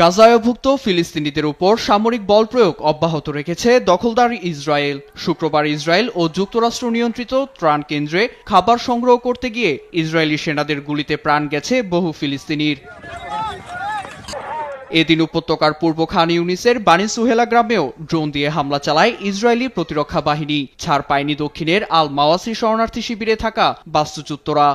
গাজায়ভুক্ত ফিলিস্তিনিদের উপর সামরিক বল প্রয়োগ অব্যাহত রেখেছে দখলদার ইসরায়েল। শুক্রবার ইসরায়েল ও যুক্তরাষ্ট্র নিয়ন্ত্রিত ত্রাণ কেন্দ্রে খাবার সংগ্রহ করতে গিয়ে ইসরায়েলি সেনাদের গুলিতে প্রাণ গেছে বহু ফিলিস্তিনির। এদিন উপত্যকার পূর্ব খান ইউনিসের বানি সুহেলা গ্রামেও ড্রোন দিয়ে হামলা চালায় ইসরায়েলি প্রতিরক্ষা বাহিনী। ছাড় পায়নি দক্ষিণের আল মাওয়াসি শরণার্থী শিবিরে থাকা বাস্তুচ্যুতরা।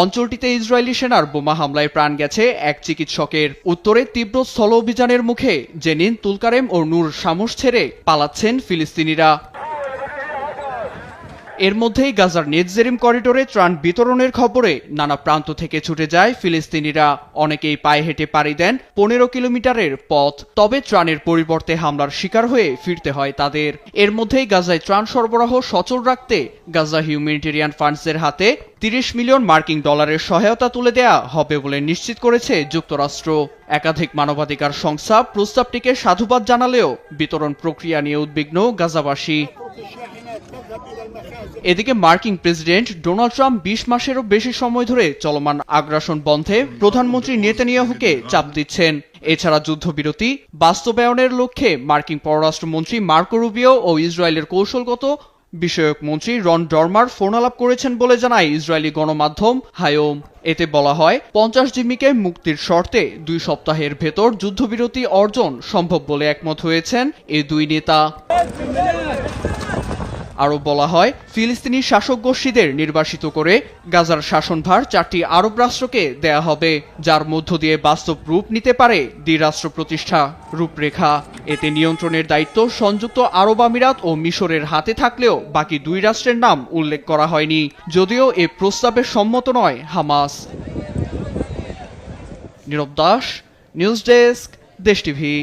অঞ্চলটিতে ইসরায়েলি সেনার বোমা হামলায় প্রাণ গেছে। এক চিকিৎসকের উত্তরে তীব্র স্থল অভিযানের মুখে জেনিন তুলকারেম ও নূর সামস ছেড়ে পালাচ্ছেন ফিলিস্তিনিরা। এর মধ্যেই গাজার নেটজেরিম করিডোরে ত্রাণ বিতরণের খবরে নানা প্রান্ত থেকে ছুটে যায় ফিলিস্তিনিরা। অনেকেই পায়ে হেঁটে পাড়ি দেন পনেরো কিলোমিটারের পথ, তবে ত্রাণের পরিবর্তে হামলার শিকার হয়ে ফিরতে হয় তাদের। এর মধ্যেই গাজায় ত্রাণ সরবরাহ সচল রাখতে গাজা হিউম্যানিটেরিয়ান ফান্ডসের হাতে তিরিশ মিলিয়ন মার্কিন ডলারের সহায়তা তুলে দেয়া হবে বলে নিশ্চিত করেছে যুক্তরাষ্ট্র। একাধিক মানবাধিকার সংস্থা প্রস্তাবটিকে সাধুবাদ জানালেও বিতরণ প্রক্রিয়া নিয়ে উদ্বিগ্ন গাজাবাসী। এদিকে মার্কিন প্রেসিডেন্ট ডোনাল্ড ট্রাম্প বিশ মাসেরও বেশি সময় ধরে চলমান আগ্রাসন বন্ধে প্রধানমন্ত্রী নেতানিয়াহুকে চাপ দিচ্ছেন। এছাড়া যুদ্ধবিরতি, বাস্তবায়নের লক্ষ্যে মার্কিন পররাষ্ট্রমন্ত্রী মার্কো রুবিও ও ইসরায়েলের কৌশলগত বিষয়ক মন্ত্রী রন ডরমার ফোনালাপ করেছেন বলে জানায় ইসরায়েলি গণমাধ্যম হায়োম এতে বলা হয়, পঞ্চাশ জিম্মিকে মুক্তির শর্তে দুই সপ্তাহের ভেতর যুদ্ধবিরতি অর্জন সম্ভব বলে একমত হয়েছেন এ দুই নেতা। আরও বলা হয়, ফিলিস্তিনি শাসক গোষ্ঠীদের নির্বাসিত করে গাজার শাসনভার চারটি আরব রাষ্ট্রকে দেয়া হবে, যার মধ্য দিয়ে বাস্তব রূপ নিতে পারে দ্বিরাষ্ট্র প্রতিষ্ঠা। রূপরেখা, এতে নিয়ন্ত্রণের দায়িত্ব সংযুক্ত আরব আমিরাত ও মিশরের হাতে থাকলেও বাকি দুই রাষ্ট্রের নাম উল্লেখ করা হয়নি, যদিও এ প্রস্তাবে সম্মত নয় Hamas. Nirab Das, news desk, Desh TV.